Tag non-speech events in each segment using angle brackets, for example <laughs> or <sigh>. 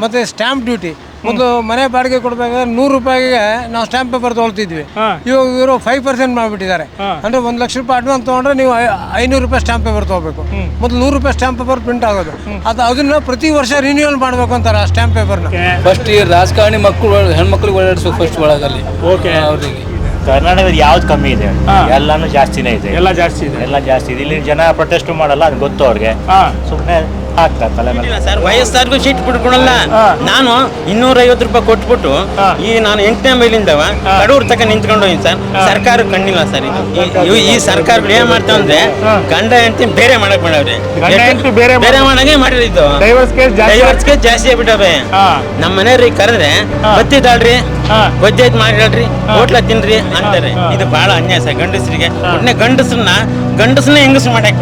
ಮತ್ತೆ stamp duty ಮೊದಲು ಮನೆ ಬಾಡಿಗೆ ಕೊಡ್ಬೇಕಾದ್ರೆ ನೂರು ರೂಪಾಯಿಗೆ ನಾವು ಸ್ಟ್ಯಾಂಪ್ ಪೇಪರ್ ತೊಗೊಳ್ತಿದ್ವಿ. ಇವಾಗ ಇವರು ಫೈವ್ ಪರ್ಸೆಂಟ್ ಮಾಡಿಬಿಟ್ಟಿದ್ದಾರೆ. ಅಂದ್ರೆ ಒಂದು ಲಕ್ಷ ರೂಪಾಯಿ ಅಡ್ವಾನ್ಸ್ ತೊಗೊಂಡ್ರೆ ನೀವು ಐ- ಐನೂರು ರೂಪಾಯಿ ಸ್ಟ್ಯಾಂಪ್ ಪೇಪರ್ ತೊಗೋಬೇಕು. ಮೊದಲು ನೂರು ರೂಪಾಯಿ ಸ್ಟ್ಯಾಂಪ್ ಪೇಪರ್ ಪ್ರಿಂಟ್ ಆಗೋದು. ಅದು ಅದನ್ನ ಪ್ರತಿ ವರ್ಷ ರಿನ್ಯೂವಲ್ ಮಾಡಬೇಕು ಅಂತಾರೆ ಆ ಸ್ಟ್ಯಾಂಪ್ ಪೇಪರ್ನ ಫಸ್ಟ್ ಈ ರಾಜಕಾರಣಿ ಮಕ್ಕಳು ಹೆಣ್ಮಕ್ಳಿಗೆ ಓಡಾಡಿಸ್ಬೇಕು ಫಸ್ಟ್ ಒಳಗಲ್ಲಿ. ಓಕೆ. ಅವ್ರಿಗೆ. ಕರ್ನಾಟಕದ ಯಾವ್ದು ಕಮ್ಮಿ ಇದೆ? ಎಲ್ಲಾನು ಜಾಸ್ತಿನೇ ಇದೆ. ಎಲ್ಲ ಜಾಸ್ತಿ ಇದೆ. ಎಲ್ಲ ಜಾಸ್ತಿ ಇದೆ. ಇಲ್ಲಿ ಜನ ಪ್ರೊಟೆಸ್ಟ್ ಮಾಡಲ್ಲ ಅದು ಗೊತ್ತು ಅವ್ರಿಗೆ. ಸುಮ್ಮನೆ ಹಾಕ್ತಾರೆ ತಲೆ ಮೇಲೆ. ಸರ್ ವಯಸ್ಸಾರ್ಗೂ ಬಿಟ್ಕೊಳಲ್ಲ ನಾನು ಇನ್ನೂರ ಐವತ್ತು ರೂಪಾಯಿ ಕೊಟ್ಬಿಟ್ಟು ಈ ನಾನು ಎಂಟನೇ ಮೈಲಿಂದ ಕಡೂರ್ ತಕ ನಿಂತ್ಕೊಂಡು ಹೋಗಿ ಸರ್. ಸರ್ಕಾರ ಕಣ್ಣಿಲ್ಲ ಸರ್ ಇದು. ಈ- ಸರ್ಕಾರ ಏನ್ ಮಾಡ್ತಾವ ಅಂದ್ರೆ ಗಂಡ ಹೆಂಡತಿ ಬೇರೆ ಮಾಡಕ್ ಮಾಡವ್ರಿ ಬೇರೆ ಬೇರೆ ಮಾಡಂಗೆ ಮಾಡಿದ್ದು ಡೈವರ್ಸ್ ಕೇಸ್ ಜಾಸ್ತಿ ಆಗ್ಬಿಟ್ಟವ್ರೆ. ನಮ್ಮ ಮನೆಯವ್ರಿಗೆ ಕರೆದ್ರೆ ಬತ್ತಿದ್ದಾಳ್ರಿ ಗೊಜ್ಜೆ ಮಾಡಿಡ್ರಿ. ಹೋಟ್ಲ ತಿನ್ರಿ ಅಂತಾರೆ. ಇದು ಬಹಳ ಅನ್ಯಾಯ ಸರ್ ಗಂಡಸರಿಗೆ. ಒಟ್ನೆ ಗಂಡಸನ್ನ ಗಂಡಸನ್ನ ಹೆಂಗಸು ಮಾಡಿ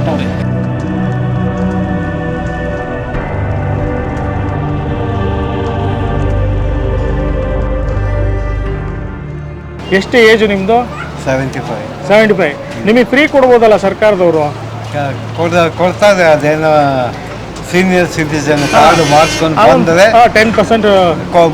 ಎಷ್ಟು ಏಜ್ ನಿಮ್ಮದು ಸೆವೆಂಟಿ ಫೈವ್ ಸೆವೆಂಟಿ ಫೈವ್ ನಿಮಗೆ ಫ್ರೀ ಕೊಡ್ಬೋದಲ್ಲ ಸರ್ಕಾರದವರು? ಕೊಡ್ತಾರೆ ಅದೇನೋ ಸೀನಿಯರ್ ಸಿಟಿಸನ್ ಕಾರ್ಡ್ ಮಾಡಿಸ್ಕೊಂಡು ಬಂದರೆ ಟೆನ್ ಪರ್ಸೆಂಟ್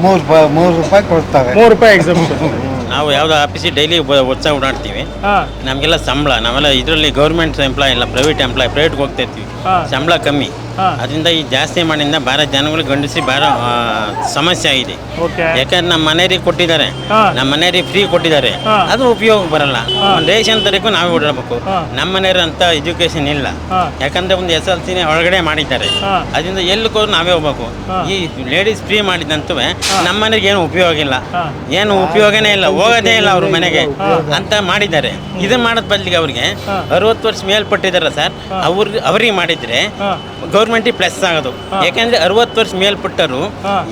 ಮೂರು ರೂಪಾಯಿ ಮೂರು ರೂಪಾಯಿ ಕೊಡ್ತಾರೆ. ಮೂರು ರೂಪಾಯಿ ಎಕ್ಸಾಮ್ <laughs> ನಾವು ಯಾವ್ದು ಆಫೀಸಿಗೆ ಡೈಲಿ ಉತ್ಸಾಹ ಓಡಾಡ್ತೀವಿ ಹಾಂ ನಮಗೆಲ್ಲ ಸಂಬಳ ನಾವೆಲ್ಲ ಇದರಲ್ಲಿ ಗೌರ್ಮೆಂಟ್ ಎಂಪ್ಲಾಯ್ ಇಲ್ಲ ಪ್ರೈವೇಟ್ ಎಂಪ್ಲಾಯ್ ಪ್ರೈವೇಟ್ಗೆ ಹೋಗ್ತಾ ಇರ್ತೀವಿ. ಸಂಬಳ ಕಮ್ಮಿ ಹಾ. ಅದರಿಂದ ಈ ಜಾಸ್ತಿ ಮಾಡಿಂದ ಭಾಳ ಜನಗಳು ಗಂಡಸಿ ಭಾಳ ಆ, ಸಮಸ್ಯೆ ಆಗಿದೆ ಓಕೆ ಯಾಕಂದ್ರೆ ನಮ್ಮ ಮನೆಯವ್ರಿಗೆ ಕೊಟ್ಟಿದ್ದಾರೆ ಹಾ. ನಮ್ಮ ಮನೆಯವ್ರಿಗೆ ಫ್ರೀ ಕೊಟ್ಟಿದ್ದಾರೆ ಹಾ. ಅದು ಉಪಯೋಗ ಬರಲ್ಲ ಒಂದು ರೇಷನ್ ತರಕ್ಕೂ ನಾವೇ ಓಡಾಡಬೇಕು ಹಾ. ನಮ್ಮ ಮನೆಯವ್ರ ಅಂತ ಎಜುಕೇಶನ್ ಇಲ್ಲ ಹಾ. ಯಾಕಂದ್ರೆ ಒಂದು ಎಸ್ ಎಲ್ ಸಿನೇ ಒಳಗಡೆ ಮಾಡಿದ್ದಾರೆ ಹಾ. ಅದರಿಂದ ಎಲ್ಲಿ ಹೋದ್ರು ನಾವೇ ಹೋಗ್ಬೇಕು ಹಾ. ಈ ಲೇಡೀಸ್ ಫ್ರೀ ಮಾಡಿದಂತೂ ನಮ್ಮ ಮನೆಗೆ ಏನು ಉಪಯೋಗ ಇಲ್ಲ ಹಾ. ಏನು ಉಪಯೋಗನೇ ಇಲ್ಲ ಹೋಗೋದೇ ಇಲ್ಲ ಅವ್ರ ಮನೆಗೆ. ಅಂತ ಮಾಡಿದ್ದಾರೆ. ಇದು ಮಾಡೋದ್ ಬದಲಿಗೆ ಅವ್ರಿಗೆ ಅರವತ್ತು ವರ್ಷ ಮೇಲ್ಪಟ್ಟಿದಾರ ಸರ್ ಅವ್ರ ಅವ್ರಿಗೆ ಮಾಡಿದ್ರೆ ಗೌರ್ಮೆಂಟ್ ಗೌರ್ಮೆಂಟಿಗೆ ಪ್ಲಸ್ ಆಗೋದು. ಯಾಕಂದ್ರೆ ಅರವತ್ತು ವರ್ಷ ಮೇಲ್ಪಟ್ಟರು.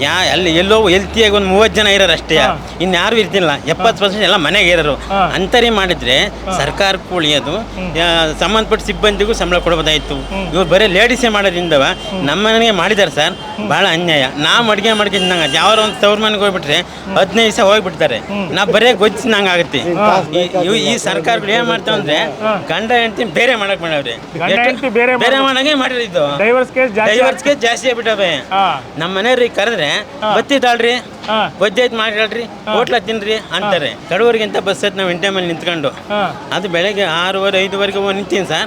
ಯಾ ಅಲ್ಲಿ ಎಲ್ಲೋ ಎಲ್ತಿಯಾಗಿ ಒಂದು ಮೂವತ್ತು ಜನ ಇರೋರು ಅಷ್ಟೇ. ಇನ್ಯಾರು ಇರ್ತಿಲ್ಲ. ಎಪ್ಪತ್ತು ಪರ್ಸೆಂಟ್ ಎಲ್ಲ ಮನೆಗೆ ಇರೋರು. ಅಂತರೇ ಮಾಡಿದ್ರೆ ಸರ್ಕಾರಕ್ಕೂ ಉಳಿಯೋದು ಸಂಬಂಧಪಟ್ಟ ಸಿಬ್ಬಂದಿಗೂ ಸಂಬಳ ಕೊಡ್ಬೋದಾಯ್ತು. ಇವ್ರು ಬರೀ ಲೇಡೀಸೇ ಮಾಡೋದ್ರಿಂದ ನಮ್ಮ ಮನೆಗೆ ಮಾಡಿದ್ದಾರೆ ಸರ್. ಭಾಳ ಅನ್ಯಾಯ. ನಾವು ಅಡುಗೆ ಮಾಡ್ಕೊಂಡಿದ್ದಂಗೆ ಯಾವ್ದಾರ ಒಂದು ತವ್ರ ಮನೆಗೆ ಹೋಗ್ಬಿಟ್ರೆ ಹದಿನೈದು ದಿವಸ ಹೋಗ್ಬಿಡ್ತಾರೆ. ನಾವು ಬರೇ ಗೊಜ್ಜಿನಂಗೆ ಆಗುತ್ತೆ ಈ- ಇವ್- ಈ ಸರ್ಕಾರಗಳು ಏನು ಮಾಡ್ತಾವ ಅಂದ್ರೆ ಗಂಡ ಹೆಂಡತಿ ಬೇರೆ ಮಾಡಕ್ ಮಾಡವ್ರೆ ಬೇರೆ. ಮಾಡಂಗೆ ಮಾಡಿರೋದು ಡೈವರ್ಸ್ ಕೇಸ್ ಜಾಸ್ತಿ ಆಗ್ಬಿಟ್ಟವೆ. ನಮ್ಮ ಮನೆಯವ್ರಿಗೆ ಕರೆದ್ರೆ ಬತ್ತಿದ್ದಾಳ್ರಿ ಹಾಂ. ಗೊಜ್ಜಾಯ್ತು ಮಾಡಿಡ್ರಿ ಹೋಟ್ಲ ತಿನ್ರಿ ಅಂತಾರೆ. ಕಡೂರಿಗಿಂತ ಬಸ್ ಹತ್ತಿ ನಾವು ಇಂಟೆ ಮೇಲೆ ನಿಂತ್ಕೊಂಡು. ಅದು ಬೆಳಗ್ಗೆ ಆರೂವರೆ ಐದುವರೆಗೆ ಹೋಗಿ ನಿಂತೀನಿ ಸರ್.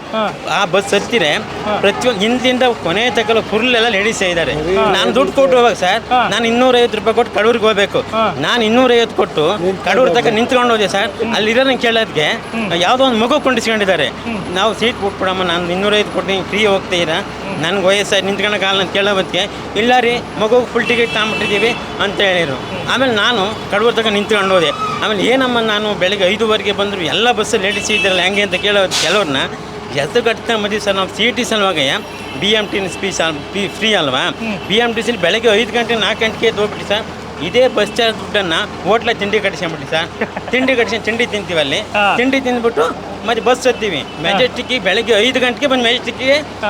ಆ ಬಸ್ ಹತ್ತಿರೆ ಪ್ರತಿಯೊಂದು ಹಿಂದಿಂದ ಕೊನೆ ತಕ್ಕಲು ಫುಲ್ ಎಲ್ಲ ಲೇಡೀಸ್ ಇದ್ದಾರೆ ನಾನು ದುಡ್ಡು ಕೊಟ್ಟು ಹೋಗ್ಬೇಕು ಸರ್. ನಾನು ಇನ್ನೂರೈವತ್ತು ರೂಪಾಯಿ ಕೊಟ್ಟು ಕಡೂರಿಗೆ ಹೋಗ್ಬೇಕು. ನಾನು ಇನ್ನೂರೈವತ್ತು ಕೊಟ್ಟು ಕಡೂರ್ ತಕ್ಕ ನಿಂತ್ಕೊಂಡು ಹೋದೆ ಸರ್. ಅಲ್ಲಿ ಅಲ್ಲಿರೋನ ಕೇಳೋದಕ್ಕೆ ಯಾವುದೋ ಒಂದು ಮಗು ಕೊಂಡಿಸ್ಕೊಂಡಿದ್ದಾರೆ. ನಾವು ಸೀಟ್ ಕೊಟ್ಬಿಡಮ್ಮ ನಾನು ಇನ್ನೂರೈವತ್ತು ಕೊಟ್ಟು ನೀವು ಫ್ರೀ ಹೋಗ್ತೀರಾ ನನಗೆ ವಯಸ್ಸಾಗಿ ಕಾಲ ಅಂತ ಕೇಳೋ ಹೊತ್ತಿಗೆ, ಇಲ್ಲ ರೀ, ಮಗು ಫುಲ್ ಟಿಕೆಟ್ ತಗೊಂಬಿಟ್ಟಿದ್ದೀವಿ ಅಂತ ಹೇಳಿದರು. ಆಮೇಲೆ ನಾನು ಕಡೂರ್ ತಗೊಂಡು ನಿಂತ್ಕೊಂಡು ಹೋದೆ. ಆಮೇಲೆ ಏನಮ್ಮ ನಾನು ಬೆಳಗ್ಗೆ ಐದುವರೆಗೆ ಬಂದರು, ಎಲ್ಲ ಬಸ್ಸು ಲೇಡೀಸ್ ಇದ್ದಾರಲ್ಲ ಹೆಂಗೆ ಅಂತ ಕೇಳೋ ಕೆಲವ್ರನ್ನ ಎದ್ದು ಕಟ್ತಾ ಮದಿ ಸರ್, ನಾವು ಸಿ ಟಿ ಸಲುವಾಗಿ ಬಿ ಎಂ ಟಿ ಸ್ಪೀಸ್ ಫ್ರೀ ಅಲ್ವಾ? ಬಿ ಎಂ ಟಿ ಸಿಲಿ ಬೆಳಗ್ಗೆ ಐದು ಗಂಟೆ ನಾಲ್ಕು ಗಂಟೆಗೆ ಹೋಗ್ಬಿಟ್ಟು ಸರ್ ಇದೇ ಬಸ್ ಚಾರ್ಜ್ ದುಡ್ಡನ್ನ ಹೋಟ್ಲ ತಿಂಡಿ ಕಟ್ಸ್ಕೊಂಬಿಟ್ಟು ಸರ್. ತಿಂಡಿ ಕಟ್ಸಿ ತಿಂಡಿ ತಿಂತೀವಿ ಅಲ್ಲಿ. ತಿಂಡಿ ತಿಂದ್ಬಿಟ್ಟು ಮತ್ತೆ ಬಸ್ ಹತ್ತೀವಿ. ಮೆಜೆಸ್ಟಿಕ್ ಬೆಳಗ್ಗೆ ಐದು ಗಂಟೆಗೆ ಬಂದು ಮೆಜೆಸ್ಟಿಕ್.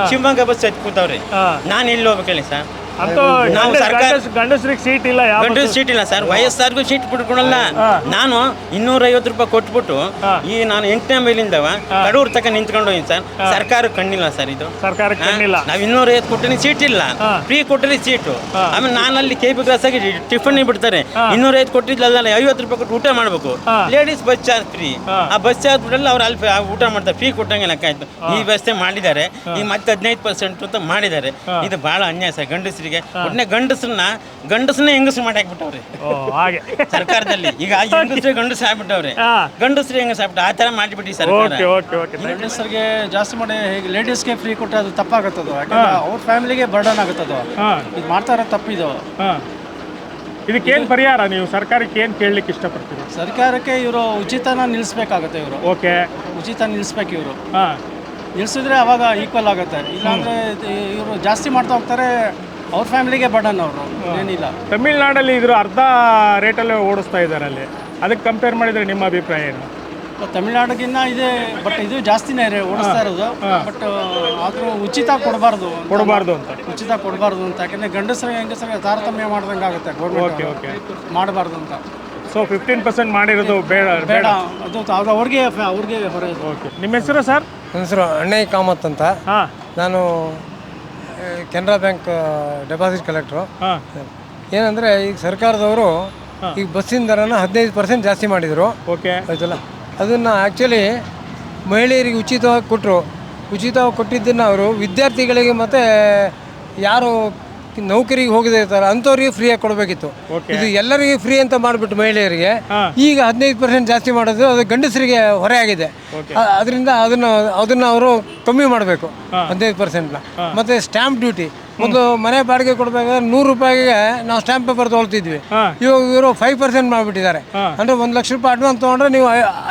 ಶಿವಮೊಗ್ಗ ಬಸ್ ಹತ್ತಿ ಕೂತವ್ರಿ. ನಾನು ಎಲ್ಲಿ ಹೋಗ್ಬೇಕು ಹೇಳಿ ಸರ್? ಅಂತೂ ನಾವು ಸರ್ಕಾರ- ಗಂಡಸ್ರಿಗೆ ಸೀಟ್ ಇಲ್ಲ ಯಾವ ಗಂಡು ಸೀಟ್ ಇಲ್ಲ ಸರ್. ವಯಸ್ಸಾರ್ಗೂ ಸೀಟ್ ಬಿಟ್ಕೊಳಲ್ಲ. ನಾನು ಇನ್ನೂರೈವತ್ತು ರೂಪಾಯಿ ಕೊಟ್ಬಿಟ್ಟು ಹಾ. ಈ ನಾನು ಎಂಟನೇ ಮೇಲಿಂದ ಹಾ. ಕಡೂರ್ ತಕ ನಿಂತ್ಕೊಂಡು ಹೋಗಿ ಸರ್ ಸರ್ಕಾರ ಕಣ್ಣಿಲ್ಲ ಸರ್ ಇದು. ಸರ್ಕಾರ? ಕಣ್ಣಿಲ್ಲ. ನಾವ್ ಇನ್ನೂರೈವತ್ತು ಕೊಟ್ಟಿನಿ ಸೀಟ್ ಇಲ್ಲ. ಹಾ. ಫ್ರೀ ಕೊಟ್ಟರೆ ಸೀಟು. ಆಮೇಲೆ ನಾನು ಅಲ್ಲಿ ಕೆ ಬಿ ಕ್ಲಾಸ್ ಆಗಿ ಟಿಫನ್ ಬಿಡ್ತಾರೆ. ಇನ್ನೂರೈವತ್ತು ಕೊಟ್ಟಿದ್ಲಲ್ಲ ಐವತ್ತು ರೂಪಾಯಿ ಕೊಟ್ಟು ಊಟ ಮಾಡಬೇಕು. ಹಾ. ಲೇಡೀಸ್ ಬಸ್ ಚಾರ್ಜ್ ಫ್ರೀ ಹಾ. ಆ ಬಸ್ ಚಾರ್ಜ್ ಬಿಡಲ್ಲ ಅವ್ರು ಅಲ್ಲಿ ಆ ಊಟ ಮಾಡ್ತಾರೆ. ಫ್ರೀ ಕೊಟ್ಟಂಗೆ ಲೆಕ್ಕ ಆಯ್ತು. ಈ ವ್ಯವಸ್ಥೆ ಮಾಡಿದ್ದಾರೆ. ಈಗ ಮತ್ತೆ ಹದಿನೈದು ಪರ್ಸೆಂಟ್ ಅಂತ ಮಾಡಿದ್ದಾರೆ. ಇದು ಬಹಳ ಅನ್ಯಾಯ ಸರ್. ಗಂಡಸರಿಗೆ ಒಟ್ಟನೆ ಗಂಡಸನ್ನ ಗಂಡಸನ್ನೇ ಹೆಂಗಸರು ಮಾಡಿ ಹಾಕ್ಬಿಟ್ಟವ್ರಿ. ಓ ಹಾಗೆ. ಸರ್ಕಾರದಲ್ಲಿ. ಈಗ ಹೆಂಗಸರು ಗಂಡಸರು ಆಗ್ಬಿಟ್ಟವ್ರಿ. ಗಂಡಸ್ರಿ ಹೆಂಗಸ ಆಗ್ಬಿಟ್ಟು ಆ ಥರ ಮಾಡಿಬಿಟ್ಟು ಓಕೆ ಸರ್ಕಾರ. ಓಕೆ ಓಕೆ ಲೇಡೀಸ್ಗೆ ಜಾಸ್ತಿ ಮಾಡಿ ಹೇಗೆ ಲೇಡೀಸ್ಗೆ ಫ್ರೀ ಕೊಟ್ಟರೆ ಅದು ತಪ್ಪಾಗುತ್ತದು. ಯಾಕಂದ್ರೆ ಅವ್ರ ಫ್ಯಾಮಿಲಿಗೆ ಬರ್ಡನ್ ಆಗುತ್ತದು. ಹಾಂ. ಇದು ಮಾಡ್ತಾರ ಇರೋ ತಪ್ಪಿದು. ಹಾಂ. ಇದಕ್ಕೇನು ಪರಿಹಾರ? ನೀವು ಸರ್ಕಾರಕ್ಕೆ ಏನು ಕೇಳಲಿಕ್ಕೆ ಇಷ್ಟಪಡ್ತೀರಿ? ಸರ್ಕಾರಕ್ಕೆ ಇವರು ಉಚಿತನ ನಿಲ್ಲಿಸ್ಬೇಕಾಗತ್ತೆ ಇವರು. ಓಕೆ. ಉಚಿತ ನಿಲ್ಲಿಸ್ಬೇಕು ಇವರು. ಹಾಂ. ನಿಲ್ಲಿಸಿದ್ರೆ ಅವಾಗ ಈಕ್ವಲ್ ಆಗುತ್ತೆ. ಇಲ್ಲಾಂದ್ರೆ ಇವರು ಜಾಸ್ತಿ ಮಾಡ್ತಾ ಹೋಗ್ತಾರೆ ಅವ್ರ ಫ್ಯಾಮಿಲಿಗೆ ಬಡನ್ ಅವರು. ಏನಿಲ್ಲ. ತಮಿಳ್ನಾಡಲ್ಲಿ ಇದ್ರು ಅರ್ಧ ರೇಟಲ್ಲೇ ಓಡಿಸ್ತಾ ಇದ್ದಾರೆ ಅಲ್ಲಿ. ಅದಕ್ಕೆ ಕಂಪೇರ್ ಮಾಡಿದರೆ ನಿಮ್ಮ ಅಭಿಪ್ರಾಯ ಏನು? ತಮಿಳ್ನಾಡಿಗಿನ್ನ ಇದೆ ಬಟ್ ಇದು ಜಾಸ್ತಿನೇ ಓಡಿಸ್ತಾ ಇರೋದು. ಬಟ್ ಆದರೂ ಉಚಿತ ಕೊಡಬಾರ್ದು ಕೊಡಬಾರ್ದು ಅಂತ. ಉಚಿತ ಕೊಡಬಾರ್ದು ಅಂತ. ಯಾಕಂದ್ರೆ ಗಂಡಸರಿಗೆ ಹೆಂಗಸರಿಗೆ ತಾರತಮ್ಯ ಮಾಡ್ದಂಗೆ ಆಗುತ್ತೆ ಓಕೆ ಗೌರ್ಮೆಂಟ್ ಓಕೆ. ಮಾಡಬಾರ್ದು ಅಂತ. ಸೊ ಫಿಫ್ಟೀನ್ ಪರ್ಸೆಂಟ್ ಮಾಡಿರೋದು ಬೇಡ ಬೇಡ. ಅದು ಅದು ಅವ್ರಿಗೆ ಅವ್ರಿಗೆ ಹೊರ. ಓಕೆ. ನಿಮ್ಮ ಹೆಸರು ಸರ್? ನನ್ನ ಹೆಸರು ಅಣ್ಣಯ್ಯ ಕಾಮತ್ ಅಂತ. ಹಾಂ. ನಾನು ಕೆನರಾ ಬ್ಯಾಂಕ್ ಡೆಪಾಸಿಟ್ ಕಲೆಕ್ಟ್ರು. ಹಾಂ. ಏನಂದರೆ ಈಗ ಸರ್ಕಾರದವರು ಈಗ ಬಸ್ಸಿನ ದರನ ಹದಿನೈದು ಪರ್ಸೆಂಟ್ ಜಾಸ್ತಿ ಮಾಡಿದರು. ಓಕೆ. ಆಯ್ತಲ್ಲ? ಅದನ್ನು ಆ್ಯಕ್ಚುಲಿ ಮಹಿಳೆಯರಿಗೆ ಉಚಿತವಾಗಿ ಕೊಟ್ಟರು ಉಚಿತವಾಗಿ ಕೊಟ್ಟಿದ್ದನ್ನು ಅವರು ವಿದ್ಯಾರ್ಥಿಗಳಿಗೆ ಮತ್ತು ಯಾರು ನೌಕರಿಗೆ ಹೋಗದೇ ಇರ್ತಾರೆ ಅಂಥವ್ರಿಗೆ ಫ್ರೀಯಾಗಿ ಕೊಡಬೇಕಿತ್ತು. ಇದು ಎಲ್ಲರಿಗೂ ಫ್ರೀ ಅಂತ ಮಾಡಿಬಿಟ್ಟು ಮಹಿಳೆಯರಿಗೆ ಈಗ ಹದಿನೈದು ಪರ್ಸೆಂಟ್ ಜಾಸ್ತಿ ಮಾಡೋದು ಅದು ಗಂಡಸರಿಗೆ ಹೊರೆ ಆಗಿದೆ. ಅದರಿಂದ ಅದನ್ನು ಅದನ್ನು ಅವರು ಕಮ್ಮಿ ಮಾಡಬೇಕು ಹದಿನೈದು ಪರ್ಸೆಂಟ್ನ ಮತ್ತು ಸ್ಟ್ಯಾಂಪ್ ಡ್ಯೂಟಿ ಮೊದಲು ಮನೆ ಬಾಡಿಗೆ ಕೊಡಬೇಕಾದ್ರೆ ನೂರು ರೂಪಾಯಿಗೆ ನಾವು ಸ್ಟ್ಯಾಂಪ್ ಪೇಪರ್ ತೊಗೊಳ್ತಿದ್ವಿ. ಇವಾಗ ಇವರು ಫೈವ್ ಪರ್ಸೆಂಟ್ ಮಾಡಿಬಿಟ್ಟಿದ್ದಾರೆ. ಅಂದ್ರೆ ಒಂದು ಲಕ್ಷ ರೂಪಾಯಿ ಅಡ್ವಾನ್ಸ್ ತೊಗೊಂಡ್ರೆ ನೀವು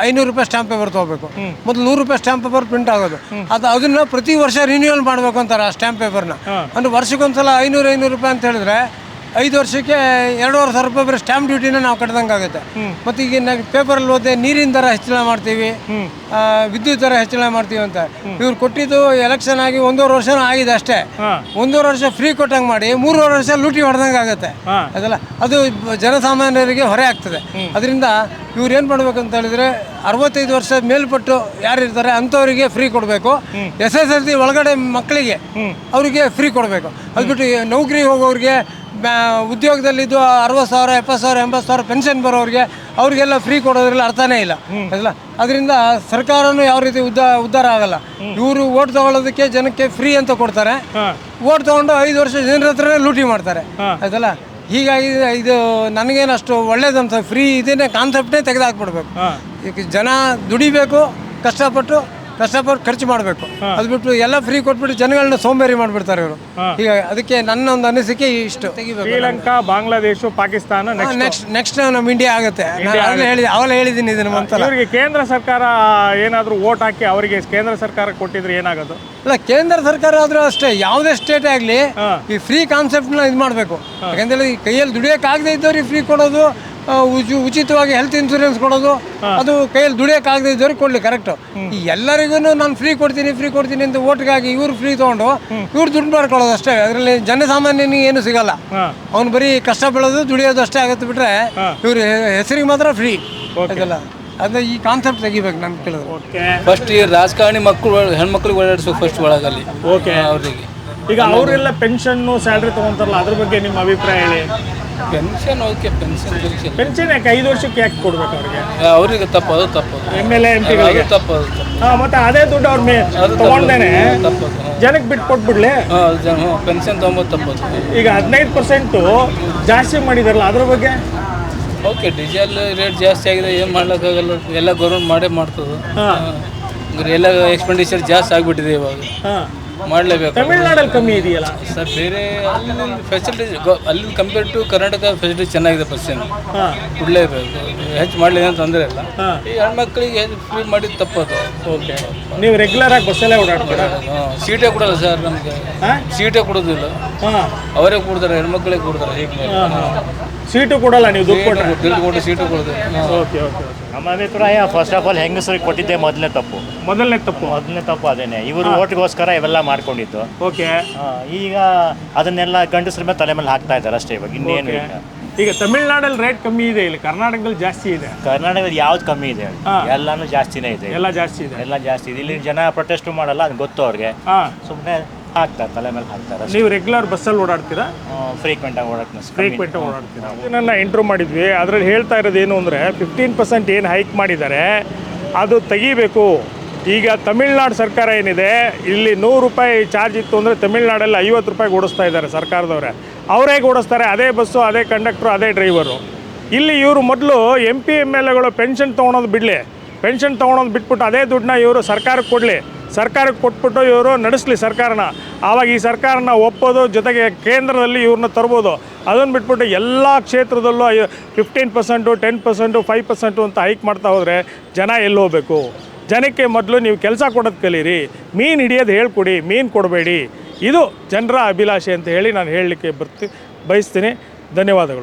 ಐನೂರು ರೂಪಾಯಿ ಸ್ಟ್ಯಾಂಪ್ ಪೇಪರ್ ತೊಗೋಬೇಕು. ಮೊದಲು ನೂರು ರೂಪಾಯಿ ಸ್ಟ್ಯಾಂಪ್ ಪೇಪರ್ ಪ್ರಿಂಟ್ ಆಗೋದು. ಅದು ಅದನ್ನ ಪ್ರತಿ ವರ್ಷ ರಿನ್ಯೂವಲ್ ಮಾಡಬೇಕು ಅಂತಾರೆ ಆ ಸ್ಟ್ಯಾಂಪ್ ಪೇಪರ್ನ ಅಂದ್ರೆ ವರ್ಷಕ್ಕೊಂದ್ಸಲ ಐನೂರು ಐನೂರು ರೂಪಾಯಿ ಅಂತ ಹೇಳಿದ್ರೆ ಐದು ವರ್ಷಕ್ಕೆ ಎರಡೂವರೆ ಸಾವಿರ ರೂಪಾಯಿ ಬರೀ ಸ್ಟ್ಯಾಂಪ್ ಡ್ಯೂಟಿನ ನಾವು ಕಟ್ಟದಂಗೆ ಆಗುತ್ತೆ. ಮತ್ತು ಈಗ ನಾವು ಪೇಪರಲ್ಲಿ ಓದಿದೆ ನೀರಿನ ದರ ಹೆಚ್ಚಳ ಮಾಡ್ತೀವಿ. ವಿದ್ಯುತ್ ದರ ಹೆಚ್ಚಳ ಮಾಡ್ತೀವಿ ಅಂತ. ಇವ್ರು ಕೊಟ್ಟಿದ್ದು ಎಲೆಕ್ಷನ್ ಆಗಿ ಒಂದೂವರೆ ವರ್ಷ ಆಗಿದೆ ಅಷ್ಟೇ. ಒಂದೂವರೆ ವರ್ಷ ಫ್ರೀ ಕೊಟ್ಟಂಗೆ ಮಾಡಿ ಮೂರುವರೆ ವರ್ಷ ಲೂಟಿ ಹೊಡೆದಂಗೆ ಆಗುತ್ತೆ. ಅದಲ್ಲ ಅದು ಜನಸಾಮಾನ್ಯರಿಗೆ ಹೊರೆ ಆಗ್ತದೆ. ಅದರಿಂದ ಇವ್ರು ಏನು ಮಾಡ್ಬೇಕಂತ ಹೇಳಿದ್ರೆ ಅರವತ್ತೈದು ವರ್ಷ ಮೇಲ್ಪಟ್ಟು ಯಾರಿರ್ತಾರೆ ಅಂಥವರಿಗೆ ಫ್ರೀ ಕೊಡಬೇಕು. ಎಸ್ ಎಸ್ ಎಲ್ ಸಿ ಒಳಗಡೆ ಮಕ್ಕಳಿಗೆ ಅವರಿಗೆ ಫ್ರೀ ಕೊಡಬೇಕು. ಅದು ಬಿಟ್ಟು ನೌಕರಿ ಹೋಗೋರಿಗೆ ಉದ್ಯೋಗದಲ್ಲಿದ್ದು ಅರವತ್ತು ಸಾವಿರ ಎಪ್ಪತ್ತು ಸಾವಿರ ಎಂಬತ್ತು ಸಾವಿರ ಪೆನ್ಷನ್ ಬರೋರಿಗೆ ಅವರಿಗೆಲ್ಲ ಫ್ರೀ ಕೊಡೋದ್ರಲ್ಲಿ ಅರ್ಥನೇ ಇಲ್ಲ. ಅಲ್ಲ ಅದರಿಂದ ಸರ್ಕಾರನೂ ಯಾವ ರೀತಿ ಉದ್ದ ಉದ್ಧಾರ ಆಗಲ್ಲ. ಇವರು ಓಟ್ ತಗೊಳ್ಳೋದಕ್ಕೆ ಜನಕ್ಕೆ ಫ್ರೀ ಅಂತ ಕೊಡ್ತಾರೆ. ಓಟ್ ತಗೊಂಡು ಐದು ವರ್ಷ ಜನರ ಹತ್ರನೇ ಲೂಟಿ ಮಾಡ್ತಾರೆ. ಆಯ್ತಲ್ಲ? ಹೀಗಾಗಿ ಇದು ನನಗೇನು ಅಷ್ಟು ಒಳ್ಳೇದಂತ ಫ್ರೀ ಇದನ್ನೇ ಕಾನ್ಸೆಪ್ಟೇ ತೆಗೆದಾಕ್ಬಿಡ್ಬೇಕು. ಈಗ ಜನ ದುಡಿಬೇಕು ಕಷ್ಟಪಟ್ಟು ಕಷ್ಟಪಟ್ಟು ಖರ್ಚು ಮಾಡಬೇಕು. ಅದು ಬಿಟ್ಟು ಎಲ್ಲ ಫ್ರೀ ಕೊಟ್ಬಿಟ್ಟು ಜನಗಳನ್ನ ಸೋಂಬೇರಿ ಮಾಡ್ಬಿಡ್ತಾರೆ ಇವರು. ಈಗ ಅದಕ್ಕೆ ನನ್ನ ಒಂದು ಅನಿಸಿಕೆ ಇಷ್ಟು. ಶ್ರೀಲಂಕಾ ಬಾಂಗ್ಲಾದೇಶ ಪಾಕಿಸ್ತಾನ ನೆಕ್ಸ್ಟ್ ನೆಕ್ಸ್ಟ್ ನಮ್ಮ ಇಂಡಿಯಾ ಆಗುತ್ತೆ. ನಾನು ಆಗಲೇ ಹೇಳಿ ಅವಲೇ ಹೇಳಿದ್ದೀನಿ ಇದನ್ನು ಒಂದ್ಸಲ. ಇವರಿಗೆ ಕೇಂದ್ರ ಸರ್ಕಾರ ಏನಾದರೂ ಓಟ್ ಹಾಕಿ ಅವರಿಗೆ ಕೇಂದ್ರ ಸರ್ಕಾರ ಕೊಟ್ಟಿದ್ರೆ ಏನಾಗೋದು? ಅಲ್ಲ ಕೇಂದ್ರ ಸರ್ಕಾರ ಆದ್ರೂ ಅಷ್ಟೇ ಯಾವುದೇ ಸ್ಟೇಟ್ ಆಗಲಿ ಈ ಫ್ರೀ ಕಾನ್ಸೆಪ್ಟ್ನ ಇದು ಮಾಡಬೇಕು. ಯಾಕಂದ್ರೆ ಈ ಕೈಯಲ್ಲಿ ದುಡಿಯೋಕ್ಕಾಗದೇ ಇದ್ದವ್ರಿಗೆ ಫ್ರೀ ಕೊಡೋದು ಉಚಿ- ಉಚಿತವಾಗಿ ಹೆಲ್ತ್ ಇನ್ಸೂರೆನ್ಸ್ ಕೊಡೋದು. ಅದು ಕೈಯಲ್ಲಿ ದುಡಿಯೋಕ್ಕಾಗದೇ ಇದ್ದವ್ರಿಗೆ ಕೊಡಲಿ ಕರೆಕ್ಟು ಈ ಎಲ್ಲರಿಗೂ ನಾನು ಫ್ರೀ ಕೊಡ್ತೀನಿ ಫ್ರೀ ಕೊಡ್ತೀನಿ ಅಂತ ಓಟ್ಗಾಗಿ ಇವ್ರು ಫ್ರೀ ತೊಗೊಂಡು ಇವ್ರು ದುಡ್ಡು ಮಾಡ್ಕೊಳ್ಳೋದು ಅಷ್ಟೇ. ಅದರಲ್ಲಿ ಜನಸಾಮಾನ್ಯನಿಗೆ ಏನು ಸಿಗಲ್ಲ. ಅವ್ನು ಬರೀ ಕಷ್ಟ ಬೀಳೋದು ದುಡಿಯೋದು ಅಷ್ಟೇ ಆಗುತ್ತೆ ಬಿಟ್ರೆ ಇವ್ರ ಹೆಸರಿಗೆ ಮಾತ್ರ ಫ್ರೀ ಅದೆಲ್ಲ. ಅದೇ ಈ ಕಾನ್ಸೆಪ್ಟ್ ತೆಗಿಬೇಕು ನಾನು ಕೇಳಿದ್ರೆ. ಓಕೆ ಫಸ್ಟ್ ಈ ರಾಜಕಾರಣಿ ಮಕ್ಕಳು ಹೆಣ್ಮಕ್ಳಿಗೆ ಓಡಾಡಿಸ್ಬೇಕು ಫಸ್ಟ್ ಒಳಗಲ್ಲಿ. ಓಕೆ ಅವ್ರಿಗೆ. ಈಗ ಅವರೆಲ್ಲ ಪೆನ್ಷನ್ನು ಸ್ಯಾಲ್ರಿ ತಗೊಂತಾರಲ್ಲ ಅದ್ರ ಬಗ್ಗೆ ನಿಮ್ಮ ಅಭಿಪ್ರಾಯ ಹೇಳಿ. Pension okay pension pension pension ಯಾಕೆ? ಐದು ವರ್ಷಕ್ಕೆ ಯಾಕೆ ಕೊಡ್ಬೇಕು ಅವ್ರಿಗೆ? ಅವರಿಗೆ ತಪ್ಪದು ತಪ್ಪದು ಎಂ ಎಲ್ ಎ ಎಂ ಪಿಗಳಿಗೆ ಅದು ತಪ್ಪದು ತಪ್ಪು ಹಾ ಮತ್ತೆ ಅದೇ ದುಡ್ಡು ಅವ್ರ ಮೇ ತಗೊಂಡೇನೆ ತಪ್ಪದು ಜನಕ್ಕೆ ಬಿಟ್ಟು ಕೊಟ್ಬಿಡ್ಲಿ? ಪೆನ್ಷನ್ ತೊಗೊಂಬೋದು ತಪ್ಪದು ಈಗ ಹದಿನೈದು ಪರ್ಸೆಂಟು ಜಾಸ್ತಿ ಮಾಡಿದಾರಲ್ಲ ಅದ್ರ ಬಗ್ಗೆ? ಓಕೆ ಡೀಸೆಲ್ ರೇಟ್ ಜಾಸ್ತಿ ಆಗಿದೆ ಏನು ಮಾಡ್ಲಿಕ್ಕಾಗಲ್ಲ. ಎಲ್ಲ ಗೌರ್ಮೆಂಟ್ ಮಾಡೇ ಮಾಡ್ತದೆ. ಹಾಂ. ಎಲ್ಲ ಎಕ್ಸ್ಪೆಂಡಿಚರ್ ಜಾಸ್ತಿ ಆಗಿಬಿಟ್ಟಿದೆ ಇವಾಗ. ಹಾಂ. ಮಾಡಲೇಬೇಕು. ತಮಿಳ್ನಾಡಲ್ಲಿ ಕಮ್ಮಿ ಇದೆಯಲ್ಲ? ಸರ್ ಬೇರೆ ಅಲ್ಲಿ ಫೆಸಿಲಿಟೀಸ್ ಅಲ್ಲಿ ಕಂಪೇರ್ ಟು ಕರ್ನಾಟಕ ಫೆಸಿಲಿಟಿ ಚೆನ್ನಾಗಿದೆ ಬಸ್ಸಿನ ಕೊಡಲೇಬೇಕು ಹೆಚ್ಚು ಮಾಡಲಿ ಏನು ತೊಂದರೆ ಇಲ್ಲ. ಈ ಹೆಣ್ಮಕ್ಳಿಗೆ ಫ್ರೀ ಮಾಡಿದ ತಪ್ಪದು. ಓಕೆ. ನೀವು ರೆಗ್ಯುಲರ್ ಆಗಿ ಬಸ್ಸಲ್ಲೇ ಓಡಾಡ್ತೀರಾ? ಹಾಂ ಸೀಟೇ ಕೊಡಲ್ಲ ಸರ್ ನಮಗೆ. ಸೀಟೇ ಕೊಡೋದಿಲ್ಲ. ಅವರೇ ಕೊಡ್ತಾರೆ ಹೆಣ್ಮಕ್ಳಿಗೆ ಕೊಡ್ತಾರೆ ಹೀಗೆ ಸೀಟು ಕೊಡಲ್ಲ ನೀವು ದುಡ್ಡು ಕೊಟ್ಟರೆ ದುಡ್ಡು ಕೊಟ್ಟು ಸೀಟು ಕೊಡೋದು ಓಕೆ ಓಕೆ ನಮ್ಮ ಅಭಿಪ್ರಾಯ ಫಸ್ಟ್ ಆಫ್ ಆಲ್ ಹೆಂಗಸರಿಗೆ ಕೊಟ್ಟಿದ್ದೆ ಮೊದಲನೇ ತಪ್ಪು. ಮೊದಲನೇ ತಪ್ಪು. ಮೊದಲನೇ ತಪ್ಪು ಅದೇನೆ. ಇವರು ಓಟ್ಗೋಸ್ಕರ ಇವೆಲ್ಲ ಮಾಡ್ಕೊಂಡಿದ್ದು. ಓಕೆ. ಈಗ ಅದನ್ನೆಲ್ಲ ಗಂಡಸ್ರ ಮೇಲೆ ತಲೆ ಮೇಲೆ ಹಾಕ್ತಾ ಇದ್ದಾರೆ ಅಷ್ಟೇ ಇವಾಗ ಇನ್ನೇನು ಇಲ್ಲ. ಈಗ ತಮಿಳ್ನಾಡಲ್ಲಿ ರೇಟ್ ಕಮ್ಮಿ ಇದೆ ಇಲ್ಲಿ ಕರ್ನಾಟಕದಲ್ಲಿ ಜಾಸ್ತಿ ಇದೆ. ಕರ್ನಾಟಕದಲ್ಲಿ ಯಾವ್ದು ಕಮ್ಮಿ ಇದೆ? ಎಲ್ಲಾನು ಜಾಸ್ತಿನೇ ಇದೆ. ಎಲ್ಲ ಜಾಸ್ತಿ ಇದೆ. ಎಲ್ಲ ಜಾಸ್ತಿ ಇದೆ. ಇಲ್ಲಿ ಜನ ಪ್ರೊಟೆಸ್ಟ್ ಮಾಡಲ್ಲ ಅದು ಗೊತ್ತು ಅವ್ರಿಗೆ. ಹಾಂ. ಸುಮ್ಮನೆ ಹಾಕ್ತಾರೆ ತಲೆ ಮೇಲೆ ಹಾಕ್ತಾರೆ ನೀವು ರೆಗ್ಯುಲರ್ ಬಸ್ಸಲ್ಲಿ ಓಡಾಡ್ತೀರಾ? ಫ್ರೀಕ್ವೆಂಟ್ ಆಗಿ ಓಡಕ್ಕೆ ಫ್ರೀಕ್ವೆಂಟ್ ಓಡಾಡ್ತೀರಾ? ಇದನ್ನೆಲ್ಲ ಇಂಟ್ರೂ ಮಾಡಿದ್ವಿ. ಅದ್ರಲ್ಲಿ ಹೇಳ್ತಾ ಇರೋದು ಏನು ಅಂದರೆ ಫಿಫ್ಟೀನ್ ಪರ್ಸೆಂಟ್ ಏನು ಹೈಕ್ ಮಾಡಿದ್ದಾರೆ ಅದು ತೆಗಿಬೇಕು. ಈಗ ತಮಿಳ್ನಾಡು ಸರ್ಕಾರ ಏನಿದೆ ಇಲ್ಲಿ ನೂರು ರೂಪಾಯಿ ಚಾರ್ಜ್ ಇತ್ತು ಅಂದರೆ ತಮಿಳ್ನಾಡಲ್ಲಿ ಐವತ್ತು ರೂಪಾಯಿಗೆ ಓಡಿಸ್ತಾ ಇದ್ದಾರೆ ಸರ್ಕಾರದವರೇ. ಅವರೇ ಓಡಿಸ್ತಾರೆ? ಅದೇ ಬಸ್ಸು ಅದೇ ಕಂಡಕ್ಟ್ರು ಅದೇ ಡ್ರೈವರು ಇಲ್ಲಿ ಇವರು ಮೊದಲು ಎಂ ಪಿ ಎಂ ಎಲ್ ಎಗಳು ಪೆನ್ಷನ್ ತೊಗೊಳೋದು ಬಿಡಲಿ. ಪೆನ್ಷನ್ ತೊಗೊಳೋದು ಬಿಟ್ಬಿಟ್ಟು ಅದೇ ದುಡ್ಡನ್ನ ಇವರು ಸರ್ಕಾರಕ್ಕೆ ಕೊಡಲಿ. ಸರ್ಕಾರಕ್ಕೆ ಕೊಟ್ಬಿಟ್ಟು ಇವರು ನಡೆಸಲಿ ಸರ್ಕಾರನ. ಆವಾಗ ಈ ಸರ್ಕಾರನ ಒಪ್ಪೋದು, ಜೊತೆಗೆ ಕೇಂದ್ರದಲ್ಲಿ ಇವ್ರನ್ನ ತರ್ಬೋದು. ಅದನ್ನು ಬಿಟ್ಬಿಟ್ಟು ಎಲ್ಲ ಕ್ಷೇತ್ರದಲ್ಲೂ fifteen percent ten percent five percent ಅಂತ ಹೈಕ್ ಮಾಡ್ತಾ ಹೋದರೆ ಜನ ಎಲ್ಲಿ ಹೋಗಬೇಕು? ಜನಕ್ಕೆ ಮೊದಲು ನೀವು ಕೆಲಸ ಕೊಡೋದು ಕಲೀರಿ. ಮೀನು ಹಿಡಿಯೋದು ಹೇಳ್ಕೊಡಿ, ಮೀನು ಕೊಡಬೇಡಿ. ಇದು ಜನರ ಅಭಿಲಾಷೆ ಅಂತ ಹೇಳಿ ನಾನು ಹೇಳಲಿಕ್ಕೆ ಬರ್ತಿ, ಬಯಸ್ತೀನಿ. ಧನ್ಯವಾದಗಳು.